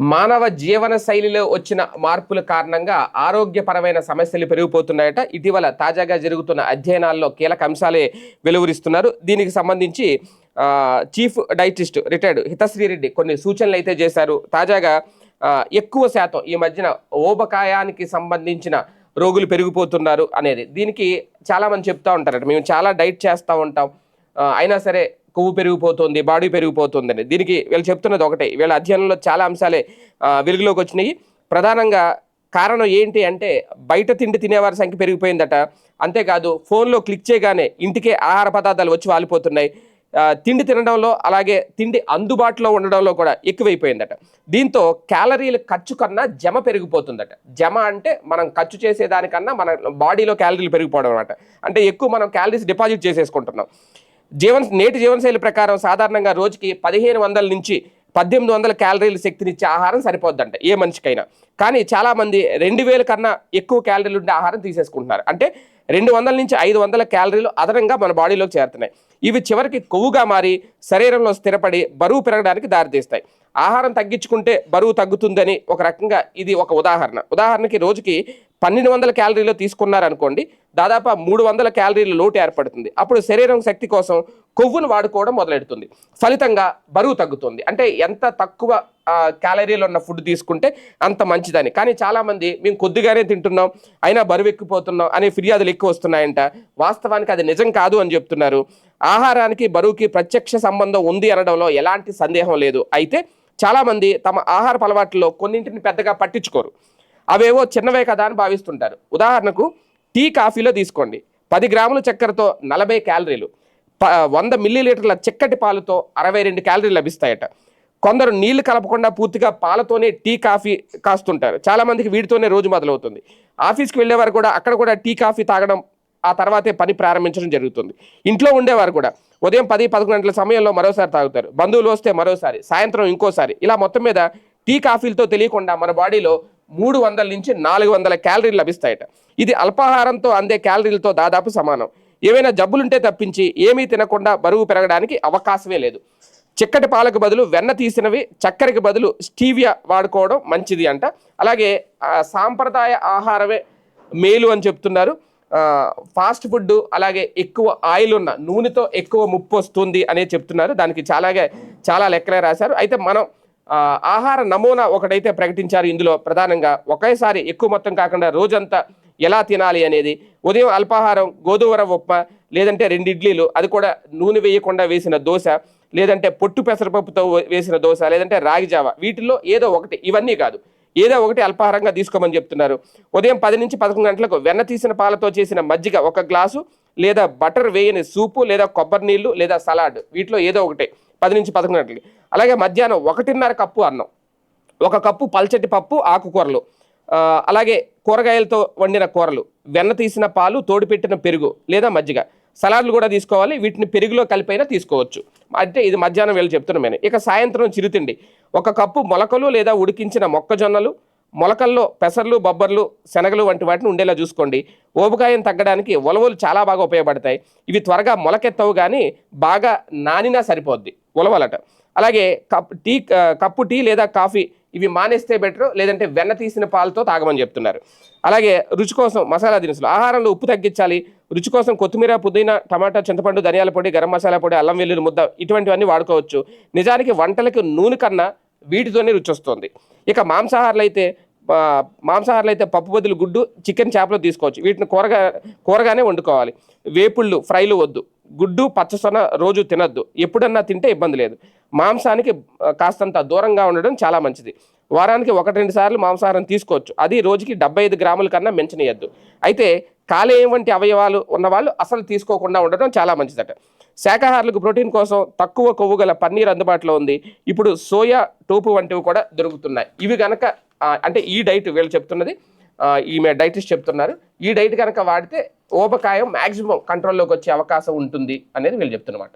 మానవ జీవన శైలిలో వచ్చిన మార్పుల కారణంగా ఆరోగ్యపరమైన సమస్యలు పెరిగిపోతున్నాయట. ఇటీవల తాజాగా జరుగుతున్న అధ్యయనాల్లో కీలక అంశాలే వెలువరిస్తున్నారు. దీనికి సంబంధించి chief dietist retired Hithasri Reddy కొన్ని సూచనలు అయితే చేశారు. తాజాగా ఎక్కువ శాతం ఈ మధ్యన ఓబకాయానికి సంబంధించిన రోగులు పెరిగిపోతున్నారు అనేది. దీనికి చాలామంది చెప్తూ ఉంటారట. మేము చాలా డైట్ చేస్తూ ఉంటాం. అయినా సరే కొవ్వు పెరిగిపోతుంది బాడీ పెరిగిపోతుందని దీనికి వీళ్ళు చెప్తున్నది ఒకటే. వీళ్ళ అధ్యయనంలో చాలా అంశాలే వెలుగులోకి వచ్చినాయి. ప్రధానంగా కారణం ఏంటి అంటే బయట తిండి తినేవారి సంఖ్య పెరిగిపోయిందట. అంతేకాదు ఫోన్లో క్లిక్ చేయగానే ఇంటికే ఆహార పదార్థాలు వచ్చి వాలిపోతున్నాయి. తిండి తినడంలో అలాగే తిండి అందుబాటులో ఉండడంలో కూడా ఎక్కువైపోయిందట. దీంతో క్యాలరీలు ఖర్చు కన్నా జమ పెరిగిపోతుందట. జమ అంటే మనం ఖర్చు చేసేదానికన్నా మన బాడీలో క్యాలరీలు పెరిగిపోవడం అనమాట అంటే ఎక్కువ మనం క్యాలరీస్ డిపాజిట్ చేసేసుకుంటున్నాం. జీవన నేటి జీవనశైలి ప్రకారం సాధారణంగా రోజుకి పదిహేను వందల నుంచి పద్దెనిమిది వందల క్యాలరీల శక్తినిచ్చే ఆహారం సరిపోద్దంట ఏ మనిషికైనా. కానీ చాలామంది రెండు వేల కన్నా ఎక్కువ క్యాలరీలు ఉండే ఆహారం తీసేసుకుంటున్నారు. అంటే రెండు వందల నుంచి ఐదు వందల క్యాలరీలు అదనంగా మన బాడీలోకి చేరుతున్నాయి. ఇవి చివరికి కొవ్వుగా మారి శరీరంలో స్థిరపడి బరువు పెరగడానికి దారితీస్తాయి. ఆహారం తగ్గించుకుంటే బరువు తగ్గుతుందని ఒక రకంగా ఇది ఒక ఉదాహరణ. ఉదాహరణకి రోజుకి పన్నెండు వందల క్యాలరీలు తీసుకున్నారనుకోండి దాదాపు మూడు వందల క్యాలరీల లోటు ఏర్పడుతుంది. అప్పుడు శరీరం శక్తి కోసం కొవ్వును వాడుకోవడం మొదలెడుతుంది. ఫలితంగా బరువు తగ్గుతుంది. అంటే ఎంత తక్కువ క్యాలరీలు ఉన్న ఫుడ్ తీసుకుంటే అంత మంచిదని. కానీ చాలామంది మేము కొద్దిగానే తింటున్నాం అయినా బరువు ఎక్కిపోతున్నాం అనే ఫిర్యాదులు ఎక్కువ వస్తున్నాయంట. వాస్తవానికి అది నిజం కాదు అని చెప్తున్నారు. ఆహారానికి బరువుకి ప్రత్యక్ష సంబంధం ఉంది అనడంలో ఎలాంటి సందేహం లేదు. అయితే చాలామంది తమ ఆహార అలవాట్లలో కొన్నింటిని పెద్దగా పట్టించుకోరు. అవేవో చిన్నవే కదా అని భావిస్తుంటారు. ఉదాహరణకు టీ కాఫీలో తీసుకోండి. పది గ్రాముల చక్కెరతో నలభై క్యాలరీలు. ప వంద మిల్లీలీటర్ల చిక్కటి పాలతో అరవై రెండు క్యాలరీలు లభిస్తాయట. కొందరు నీళ్ళు కలపకుండా పూర్తిగా పాలతోనే టీ కాఫీ కాస్తుంటారు. చాలామందికి వీటితోనే రోజు మొదలవుతుంది. ఆఫీస్కి వెళ్ళేవారు కూడా అక్కడ కూడా టీ కాఫీ తాగడం ఆ తర్వాతే పని ప్రారంభించడం జరుగుతుంది. ఇంట్లో ఉండేవారు కూడా ఉదయం పది పదకొండు గంటల సమయంలో మరోసారి తాగుతారు. బంధువులు వస్తే మరోసారి సాయంత్రం ఇంకోసారి. ఇలా మొత్తం మీద టీ కాఫీలతో తెలియకుండా మన బాడీలో మూడు వందల నుంచి నాలుగు వందల క్యాలరీలు లభిస్తాయట. ఇది అల్పాహారంతో అందే క్యాలరీలతో దాదాపు సమానం. ఏవైనా జబ్బులుంటే తప్పించి ఏమీ తినకుండా బరువు పెరగడానికి అవకాశమే లేదు. చిక్కటి పాలకు బదులు వెన్న తీసినవి చక్కెరకి బదులు స్టీవియా వాడుకోవడం మంచిది అంట. అలాగే సాంప్రదాయ ఆహారమే మేలు అని చెప్తున్నారు. ఫాస్ట్ ఫుడ్ అలాగే ఎక్కువ ఆయిల్ ఉన్న నూనెతో ఎక్కువ ముప్పు వస్తుంది అనే చెప్తున్నారు. దానికి చాలాగా చాలా లెక్కలే రాశారు. అయితే మనం ఆహార నమూనా ఒకటైతే ప్రకటించారు ఇందులో ప్రధానంగా. ఒకేసారి ఎక్కువ మొత్తం కాకుండా రోజంతా ఎలా తినాలి అనేది. ఉదయం అల్పాహారం గోధుమ ఉప్మా లేదంటే రెండు ఇడ్లీలు అది కూడా నూనె వేయకుండా వేసిన దోశ లేదంటే పొట్టు పెసరపప్పుతో వేసిన దోశ లేదంటే రాగి జావ వీటిల్లో ఏదో ఒకటి ఇవన్నీ కాదు. ఏదో ఒకటి అల్పాహారంగా తీసుకోమని చెప్తున్నారు. ఉదయం పది నుంచి పదకొండు గంటలకు వెన్న తీసిన పాలతో చేసిన మజ్జిగ ఒక గ్లాసు లేదా బటర్ వేయని సూపు లేదా కొబ్బరి నీళ్ళు లేదా సలాడ్ వీటిలో ఏదో ఒకటే పది నుంచి పదకొండు గంటలకి. అలాగే మధ్యాహ్నం ఒకటిన్నర కప్పు అన్నం ఒక కప్పు పల్చటి పప్పు ఆకుకూరలు అలాగే కూరగాయలతో వండిన కూరలు వెన్న తీసిన పాలు తోడుపెట్టిన పెరుగు లేదా మజ్జిగ. సలాడ్లు కూడా తీసుకోవాలి వీటిని పెరుగులో కలిపైనా తీసుకోవచ్చు. అంటే ఇది మధ్యాహ్నం వేళ చెప్తున్నాం నేను. ఇక సాయంత్రం చిరుతిండి. ఒక కప్పు మొలకలు లేదా ఉడికించిన మొక్కజొన్నలు మొలకల్లో పెసర్లు బొబ్బర్లు శనగలు వంటి వాటిని ఉండేలా చూసుకోండి. ఓబకాయం తగ్గడానికి ఉలవలు చాలా బాగా ఉపయోగపడతాయి. ఇవి త్వరగా మొలకెత్తవు కానీ బాగా నానినా సరిపోద్ది. ఉలవలట. అలాగే కప్ టీ కప్పు టీ లేదా కాఫీ ఇవి మానేస్తే బెటర్ లేదంటే వెన్న తీసిన పాలతో తాగమని చెప్తున్నారు. అలాగే రుచి కోసం మసాలా దినుసులు. ఆహారంలో ఉప్పు తగ్గించాలి. రుచి కోసం కొత్తిమీర పుదీనా టమాటా చింతపండు ధనియాల పొడి గరం మసాలా పొడి అల్లం వెల్లుల్లి ముద్ద ఇటువంటివన్నీ వాడుకోవచ్చు. నిజానికి వంటలకి నూనె కన్నా వీటితోనే రుచి వస్తుంది. ఇక మాంసాహారాలు అయితే మాంసాహారాలు అయితే పప్పు బదులు గుడ్డు చికెన్ చేపలు తీసుకోవచ్చు. వీటిని కూరగా కూరగానే వండుకోవాలి. వేపుళ్ళు ఫ్రైలు వద్దు. గుడ్డు పచ్చసొన రోజు తినద్దు. ఎప్పుడన్నా తింటే ఇబ్బంది లేదు. మాంసానికి కాస్తంత దూరంగా ఉండడం చాలా మంచిది. వారానికి ఒకటి రెండు సార్లు మాంసాహారం తీసుకోవచ్చు. అది రోజుకి డెబ్బై ఐదు గ్రాముల కన్నా మించనీయద్దు. అయితే కాలేయం వంటి అవయవాలు ఉన్నవాళ్ళు అసలు తీసుకోకుండా ఉండడం చాలా మంచిదట. శాకాహారులకు ప్రోటీన్ కోసం తక్కువ కొవ్వు గల పన్నీర్ అందుబాటులో ఉంది. ఇప్పుడు సోయా టోపు వంటివి కూడా దొరుకుతున్నాయి. ఇవి గనక అంటే ఈ డైట్ వీళ్ళు చెప్తున్నది ఈమె డైటిస్ట్ చెప్తున్నారు. ఈ డైట్ కనుక వాడితే ఊబకాయం మ్యాక్సిమం కంట్రోల్లోకి వచ్చే అవకాశం ఉంటుంది అనేది వీళ్ళు చెప్తున్నమాట.